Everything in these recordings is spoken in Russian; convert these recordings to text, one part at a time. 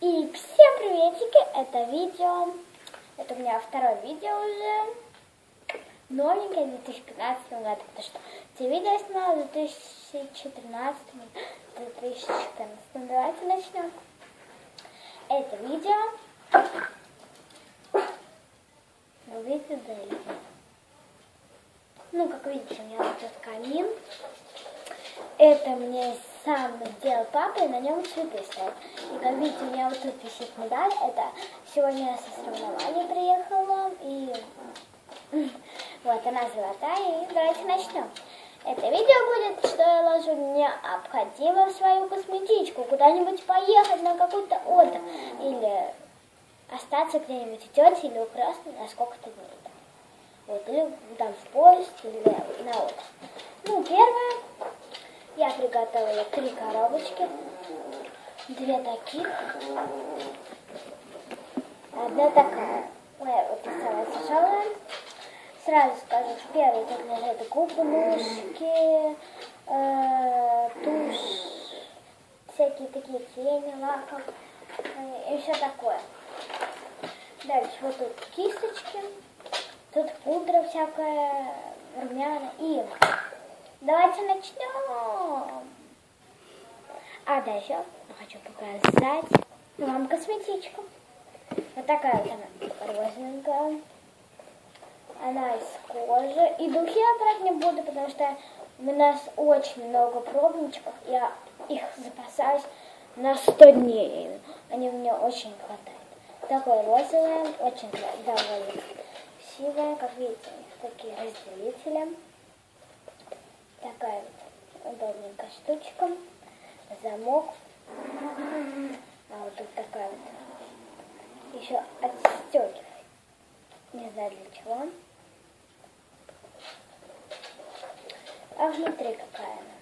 И всем приветики, это видео, это у меня второе видео уже, новенькое, в 2015 году, потому что те видео я снимала в 2014, 2014, ну, давайте начнем. Это видео, вы видите, да, ну, как видите, у меня вот тут камин, это мне сам сделал папа, и на нем цветы стоят. И как видите, у меня вот тут висит медаль. Это сегодня я со соревнования приехала. И вот она золотая. И давайте начнем. Это видео будет, что я ложу необходимо в свою косметичку. Куда-нибудь поехать на какой-то отдых. Или остаться где-нибудь у тети или у красной на сколько-то дней. Вот, или там в поезд, или на отдых. Ну, первое, я приготовила три коробочки, две таких, одна такая. Вот самая тяжелая. Сразу скажу, что первый тут лежат губнушки, э, тушь, всякие такие тени, лаком э, и все такое. Дальше вот тут кисточки, тут пудра всякая, румяна и Давайте начнем. А дальше я хочу показать вам косметичку. Вот такая вот она розовенькая. Она из кожи. И духи я брать не буду, потому что у нас очень много пробничков. Я их запасаюсь на 100 дней. Они мне очень хватает. Такое розовое, очень довольно красивое. Как видите, такие разделители такая вот удобненькая штучка, замок, а вот тут такая вот еще отстегивает, не знаю для чего. А внутри какая она?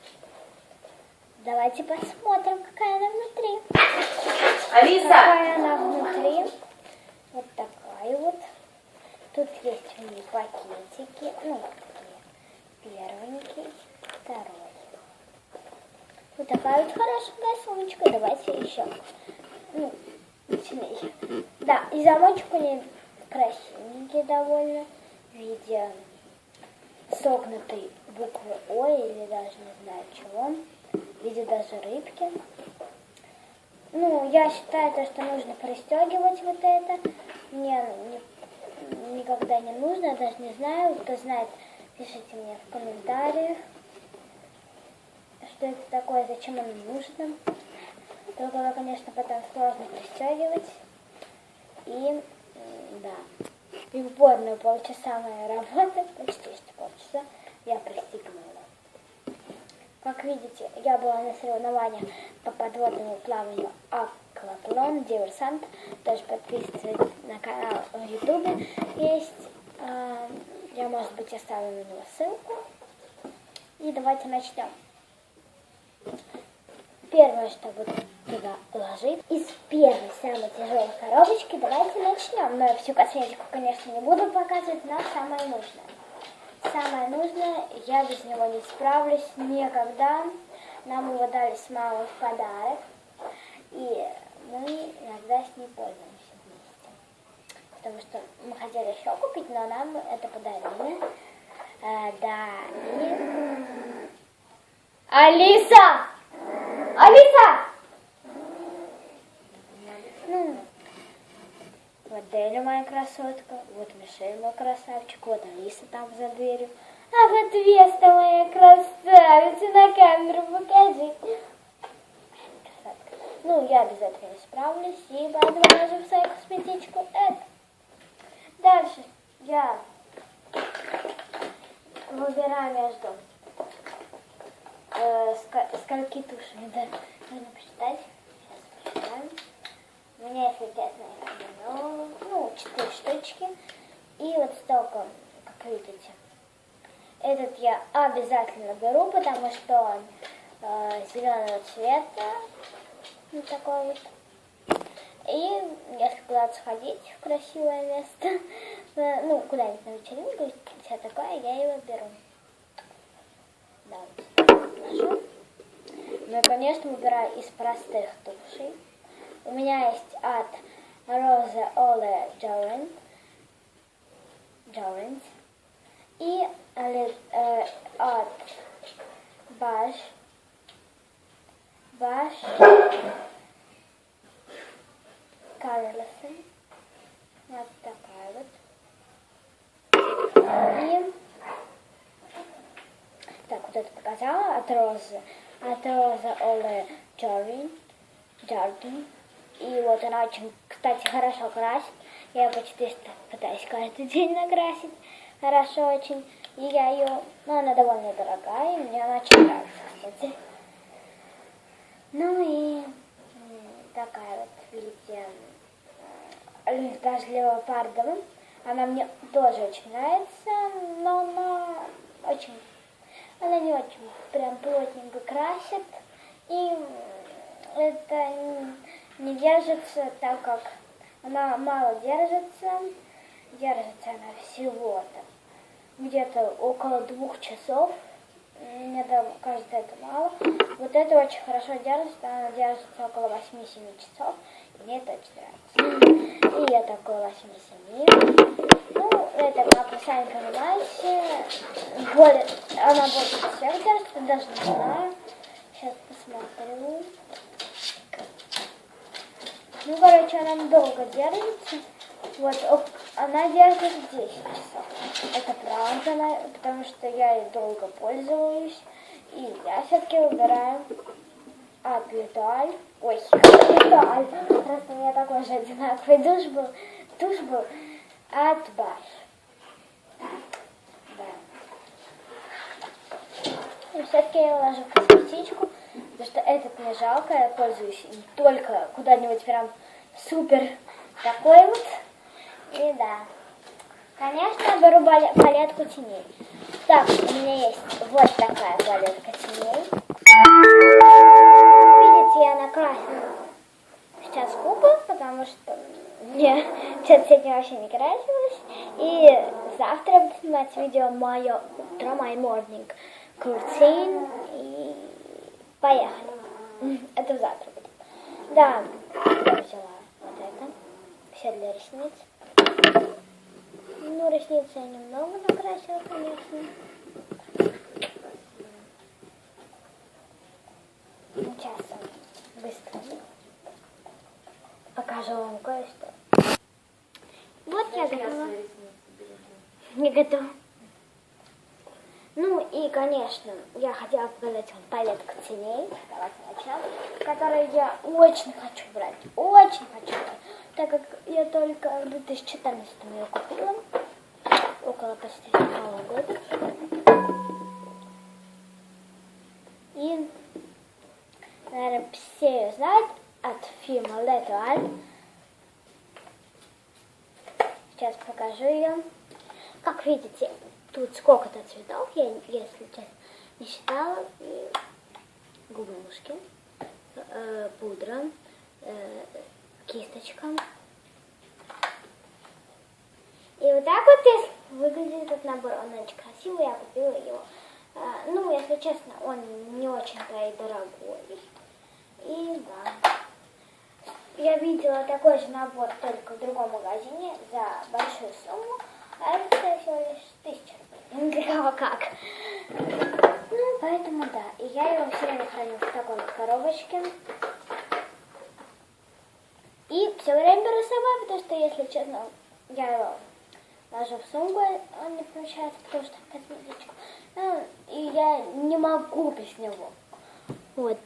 Давайте посмотрим, какая она внутри. Алиса! Какая она внутри. Вот такая вот. Тут есть у нее пакетики. Ну, первенький второй. Вот такая вот хорошая сумочка. Давайте еще. Ну, сильнее. Да, и замочек у нее красивенький довольно. В виде согнутой буквы О или даже не знаю чего. В виде даже рыбки. Ну, я считаю, то, что нужно пристегивать вот это. Мне не, никогда не нужно, даже не знаю. Кто знает, пишите мне в комментариях что это такое, зачем оно нужно. Только, конечно, потом сложно пристегивать. И, да, и упорную полчаса моей работы, почти что полчаса, я пристегнула. Как видите, я была на соревнованиях по подводному плаванию Акваплон, Диверсант. Тоже подписывайтесь на канал в Ютубе. Есть, а, я, может быть, оставлю на него ссылку. И давайте начнем. Первое, что буду туда ложить, из первой самой тяжелой коробочки давайте начнем. Но я всю косметику, конечно, не буду показывать, но самое нужное. Самое нужное, я без него не справлюсь никогда. Нам его дали с мамой в подарок. И мы иногда с ней пользуемся вместе. Потому что мы хотели еще купить, но нам это подарили. А, да, и... Алиса! Алиса! Ну, вот Деля моя красотка, вот Мишель мой красавчик, вот Алиса там за дверью. А вот Веста моя красавица, на камеру покажи. Ну, я обязательно справлюсь и в свою косметичку это. Дальше я выбираю между э, скольки тушами, да, нужно посчитать. Сейчас посчитаем. У меня, если честно, ну, ну, четыре штучки. И вот столько, как видите. Этот я обязательно беру, потому что он э, зеленого цвета. Вот такой вот. И если куда-то сходить в красивое место, ну, куда-нибудь на вечеринку, все такое, я его беру. Да, вот наношу. Ну и, конечно, выбираю из простых тушей. у меня есть от Розы Оле Джорен, Джоренс и э, э, от Баш Баш Карлсон. Вот такая вот. И так, вот это показала от Розы. От Розы Оле Джорин. Джардин. И вот она очень, кстати, хорошо красит. Я почти что пытаюсь каждый день накрасить. Хорошо очень. И я ее, ну, она довольно дорогая, и мне она очень нравится, кстати. Ну и такая вот, видите, даже леопардовым. Она мне тоже очень нравится, но она очень, она не очень прям плотненько красит. И это не держится, так как она мало держится. Держится она всего-то где-то около двух часов. Мне там кажется, это мало. Вот это очень хорошо держится, она держится около 8-7 часов. И мне это очень нравится. И это около 8-7. Ну, это, вы сами понимаете, более, она всех держится, даже не знаю. Сейчас посмотрю. Ну, короче, она долго держится. Вот, она держит 10 часов. Это правда, потому что я ей долго пользуюсь. И я все-таки выбираю от Витуаль. Ой, Витуаль. Просто у меня такой же одинаковый душ был. Душ был от Баш. Да. И все-таки я ложу косметичку, потому что этот мне жалко, я пользуюсь только куда-нибудь прям супер такой вот. И да. Конечно, беру палетку теней. Так, у меня есть вот такая палетка теней. Видите, я накрасила сейчас губы, потому что мне что-то сегодня вообще не красилась. И завтра буду снимать видео мое утро, my morning routine. И поехали. Это завтра будет. Да, я взяла вот это. Все для ресниц. Ну, ресницы я немного накрасила, конечно. Сейчас быстро покажу вам кое-что. Вот я готова. Не готова. И, конечно, я хотела показать вам палетку теней, давайте начнем, которую я очень хочу брать, очень хочу брать, так как я только в 2014 ее купила, около почти года. И, наверное, все ее знают от фильма Лето Сейчас покажу ее. Как видите, тут сколько-то цветов, я, если честно, не считала. Губнушки, э, пудра, э, кисточка. И вот так вот выглядит этот набор. Он очень красивый, я купила его. А, ну, если честно, он не очень-то и дорогой. И да. Я видела такой же набор только в другом магазине за большую сумму, а это всего лишь тысяча кого как. Ну, поэтому да. И я его все время храню в такой коробочке. И все время беру с собой, потому что, если честно, я его ложу в сумку, он не помещается, потому что косметичку. Ну, и я не могу без него. Вот.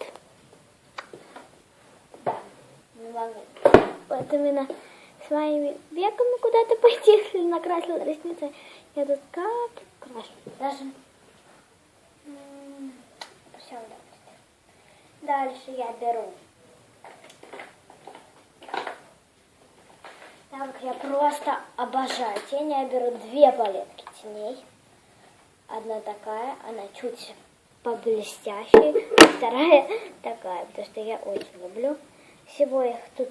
Да, не могу. Вот именно с моими веками куда-то пойти, если накрасила ресницы. Я тут как крашу. Даже все удовольствие. Дальше я беру. Так я просто обожаю тени, я беру две палетки теней. Одна такая, она чуть поблестящая, вторая такая, потому что я очень люблю. Всего их тут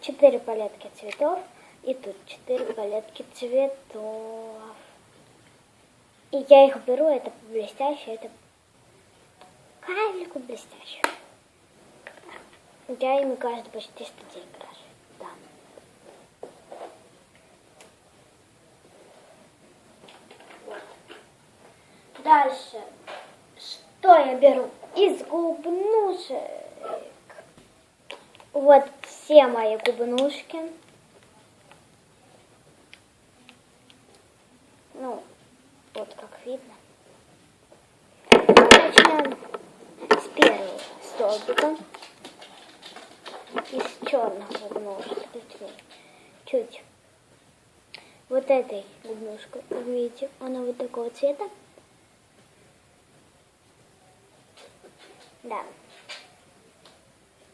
четыре палетки цветов, и тут четыре палетки цветов. И я их беру, это блестящее, это капельку блестящую. Я ими каждый почти что день крашу. Да. Дальше. Что я беру? Из губнушек. Вот все мои губнушки. Ну, вот как видно. Начнем с первого столбика. Из черных губнушек. Чуть. Вот этой губнушкой. Видите, она вот такого цвета. Да.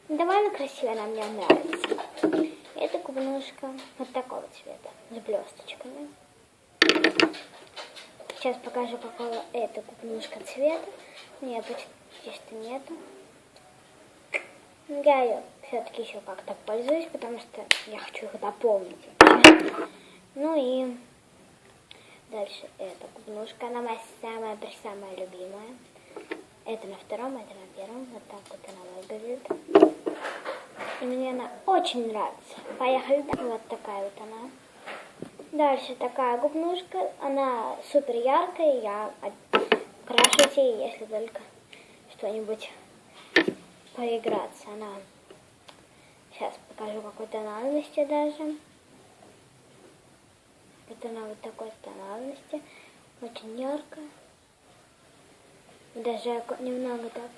Довольно красиво она мне нравится. Эта губнушка вот такого цвета, с блесточками. Сейчас покажу, какого эта губнушка цвета. Нет, почти что нету. Я ее все-таки еще как-то пользуюсь, потому что я хочу их дополнить. Ну и дальше эта губнушка, она моя самая самая любимая. Это на втором, это на первом. Вот так вот она выглядит. И мне она очень нравится. Поехали. Вот такая вот она. Дальше такая губнушка. Она супер яркая. Я крашу ей, если только что-нибудь поиграться. Она... Сейчас покажу какой тональности даже. Вот она вот такой тональности. Очень яркая. Даже немного так.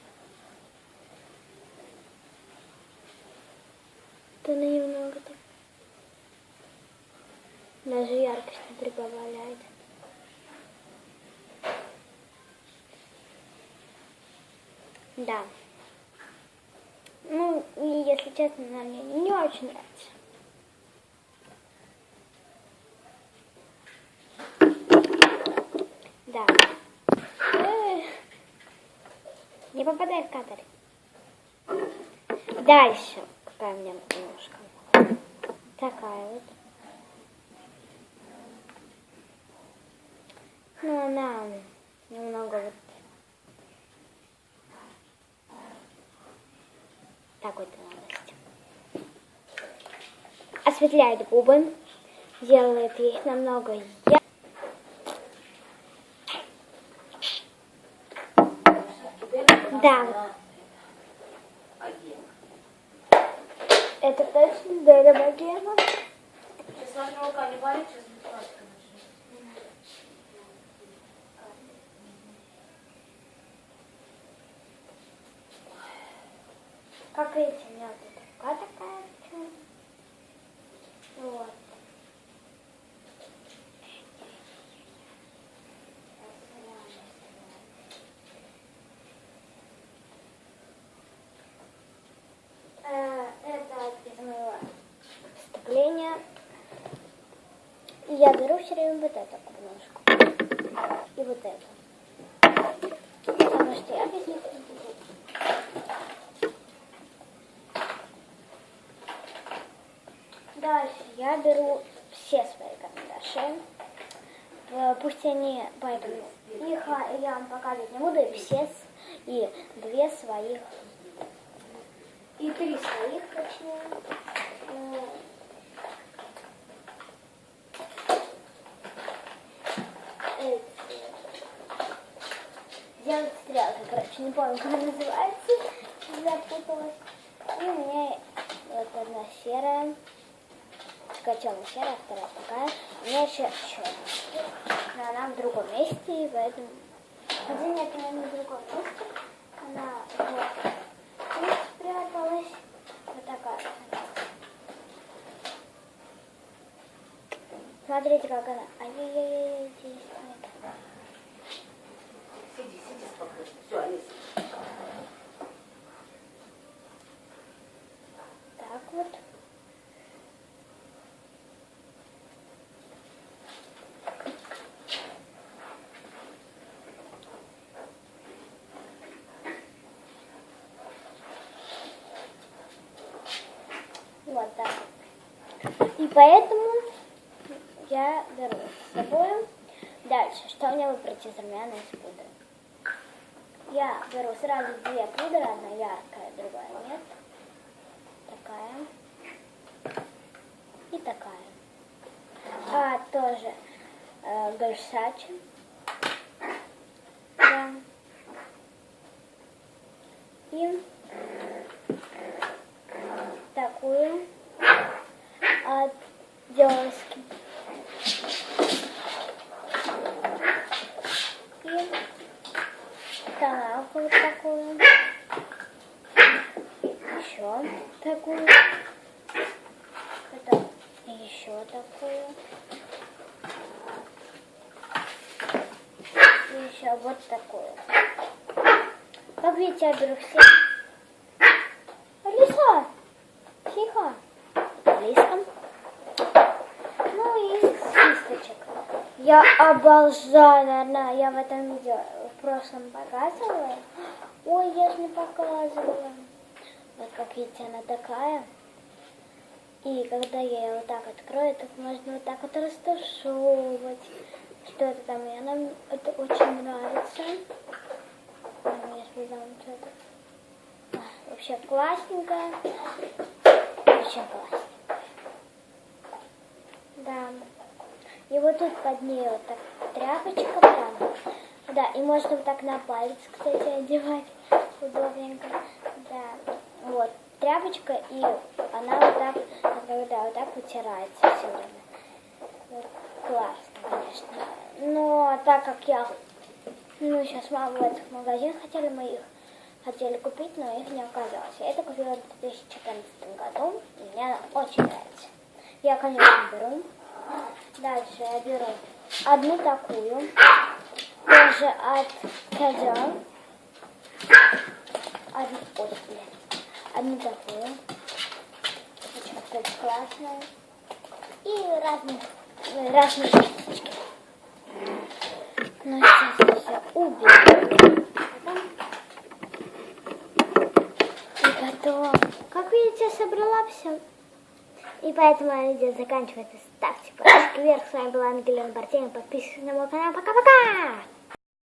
То на немного так. Даже яркость не прибавляет. Да. Ну, если честно, она мне не очень нравится. Да. Не попадай в кадр. Дальше. Какая у меня ножка. Такая вот. Ну, она немного вот такой тональности. Осветляет губы. Делает их намного ярче. Да. Это точно Деля Багема? Сейчас ваша рука не болит, сейчас будет пластика начнет. Как видите, у меня тут рука такая. причем. Вот. Это из моего вступления. И я беру все время вот эту губножку. И вот эту. Потому что я без них не буду. Дальше я беру все свои карандаши. Э, Пусть они, поэтому их я вам показывать не буду, и все, и две своих, и три своих, точнее. Э. Делать стрелки, короче, не помню, как называется, запуталась. И у меня вот одна серая, такая темно-серая, вторая такая. У меня еще черная. Но она в другом месте, и поэтому... Один нет, наверное, в другом месте. Она вот тут спряталась. Вот такая. Смотрите, как она. Ай-яй-яй, здесь. Сиди, сиди спокойно. Все, Алиса. Так вот. Вот так. И поэтому я беру с собой. Дальше, что мне выбрать из румяна из пудры? Я беру сразу две пудры, одна яркая, другая нет. такая. И такая. А тоже э, Версаче. Да. И такую от Дёрски. И канавку вот такую. Еще такую. Это еще такую. И еще вот такую. Как видите, я беру все. Алиса, тихо. Близко. Ну и кисточек. Я обожаю, наверное, я в этом видео в прошлом показывала. Ой, я же не показывала. Вот как видите, она такая. И когда я ее вот так открою, так можно вот так вот растушевывать. Что-то там, и она это очень нравится. Там, Если там что-то. А, Вообще классненькая. Очень классненькая. Да. И вот тут под ней вот так тряпочка прям. Да, и можно вот так на палец, кстати, одевать. Удобненько. Да. Вот, тряпочка, и она вот так, когда вот так вытирается все время. Вот, классно, конечно. Но так как я, ну, сейчас мама в этот магазин хотели мы их хотели купить, но их не оказалось. Я это купила в 2014 году, и мне очень нравится. Я, конечно, беру. Дальше я беру одну такую, тоже от Кадзон. Одну, ой, блин, одну такую. Очень, классная. И разные, разные кисточки. Ну, сейчас я уберу. И готово. Как видите, я собрала все. И поэтому мое видео заканчивается. Ставьте пальчик вверх. С вами была Ангелина Бартенина. Подписывайтесь на мой канал. Пока-пока!